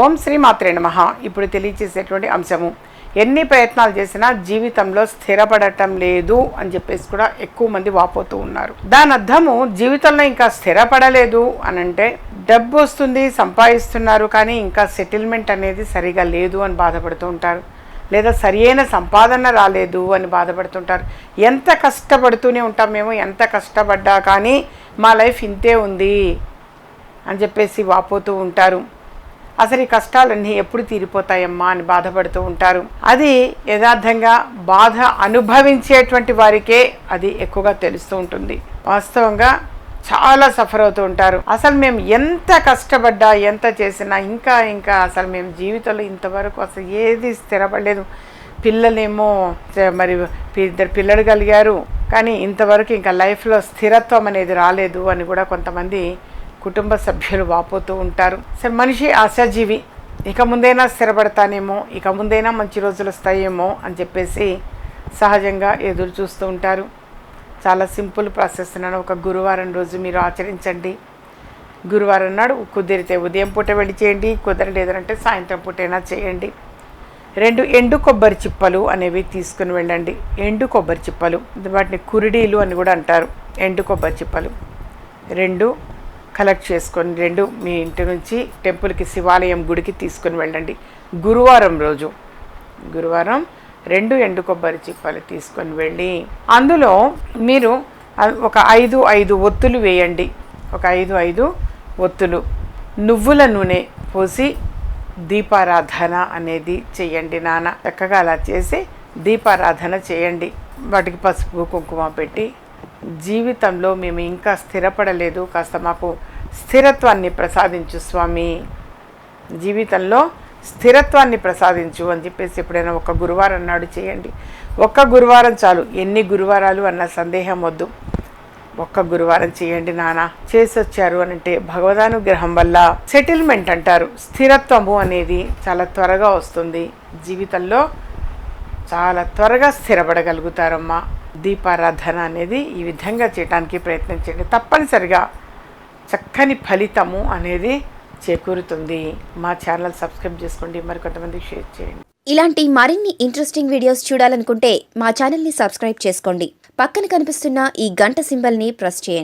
ఓం శ్రీ మాత్రే నమ. ఇప్పుడు తెలియచేసేటువంటి అంశము. ఎన్ని ప్రయత్నాలు చేసినా జీవితంలో స్థిరపడటం లేదు అని చెప్పేసి కూడా ఎక్కువ మంది వాపోతూ ఉన్నారు. దాని అర్థము జీవితంలో ఇంకా స్థిరపడలేదు అని అంటే డబ్బు వస్తుంది సంపాదిస్తున్నారు కానీ ఇంకా సెటిల్మెంట్ అనేది సరిగా లేదు అని బాధపడుతూ ఉంటారు. లేదా సరియైన సంపాదన రాలేదు అని బాధపడుతుంటారు. ఎంత కష్టపడుతూనే ఉంటాం మేము ఎంత కష్టపడ్డా కానీ మా లైఫ్ ఇంతే ఉంది అని చెప్పేసి వాపోతూ ఉంటారు. అసలు ఈ కష్టాలన్నీ ఎప్పుడు తీరిపోతాయమ్మా అని బాధపడుతూ ఉంటారు. అది యథార్థంగా బాధ అనుభవించేటువంటి వారికే అది ఎక్కువగా తెలుస్తూ ఉంటుంది. వాస్తవంగా చాలా సఫర్ అవుతూ ఉంటారు. అసలు మేము ఎంత కష్టపడ్డా ఎంత చేసినా ఇంకా ఇంకా అసలు మేము జీవితంలో ఇంతవరకు అసలు ఏది స్థిరపడలేదు. పిల్లలేమో మరి ఇద్దరు పిల్లలు కలిగారు. కానీ ఇంతవరకు ఇంకా లైఫ్లో స్థిరత్వం అనేది రాలేదు అని కూడా కొంతమంది కుటుంబ సభ్యులు వాపోతూ ఉంటారు. సరే మనిషి ఆశాజీవి. ఇక ముందైనా స్థిరపడతానేమో ఇక ముందైనా మంచి రోజులు వస్తాయేమో అని చెప్పేసి సహజంగా ఎదురు చూస్తూ ఉంటారు. చాలా సింపుల్ ప్రాసెస్ నన్ను. ఒక గురువారం రోజు మీరు ఆచరించండి. గురువారం నాడు కుదిరితే ఉదయం పూట వెళ్ళి చేయండి కుదరలేదంటే సాయంత్రం పూటైనా చేయండి. రెండు ఎండు కొబ్బరి చిప్పలు అనేవి తీసుకుని వెళ్ళండి. ఎండు కొబ్బరి చిప్పలు వాటిని కురిడీలు అని కూడా అంటారు. ఎండు కొబ్బరి చిప్పలు. రెండు కలెక్ట్ చేసుకొని రెండు మీ ఇంటి నుంచి టెంపుల్కి శివాలయం గుడికి తీసుకొని వెళ్ళండి. గురువారం రోజు గురువారం రెండు ఎండు కొబ్బరి చిప్పలు తీసుకొని వెళ్ళి అందులో మీరు ఒక ఐదు ఐదు ఒత్తులు వేయండి. ఒక ఐదు ఐదు ఒత్తులు. నువ్వుల నూనె పోసి దీపారాధన అనేది చేయండి నాన్న. చక్కగా అలా చేసి దీపారాధన చేయండి. వాటికి పసుపు కుంకుమ పెట్టి జీవితంలో మేము ఇంకా స్థిరపడలేదు. కాస్త మాకు స్థిరత్వాన్ని ప్రసాదించు స్వామి. జీవితంలో స్థిరత్వాన్ని ప్రసాదించు అని చెప్పేసి ఎప్పుడైనా ఒక గురువారం నాడు చేయండి. ఒక్క గురువారం చాలు. ఎన్ని గురువారాలు అన్న సందేహం వద్దు. ఒక్క గురువారం చేయండి నానా చేసొచ్చారు అని అంటే భగవదానుగ్రహం వల్ల సెటిల్మెంట్ అంటారు. స్థిరత్వము అనేది చాలా త్వరగా వస్తుంది. జీవితంలో చాలా త్వరగా స్థిరపడగలుగుతారమ్మా. దీపారాధన అనేది ఈ విధంగా చేయడానికి ప్రయత్నించండి. తప్పనిసరిగా చక్కని ఫలితము అనేది చేకూరుతుంది. మా ఛానల్ సబ్స్క్రైబ్ చేసుకోండి. మరికొంతమందికి షేర్ చేయండి. ఇలాంటి మరిన్ని ఇంట్రెస్టింగ్ వీడియోస్ చూడాలనుకుంటే మా ఛానల్ని సబ్స్క్రైబ్ చేసుకోండి. పక్కన కనిపిస్తున్న ఈ గంట సింబల్ని ప్రెస్ చేయండి.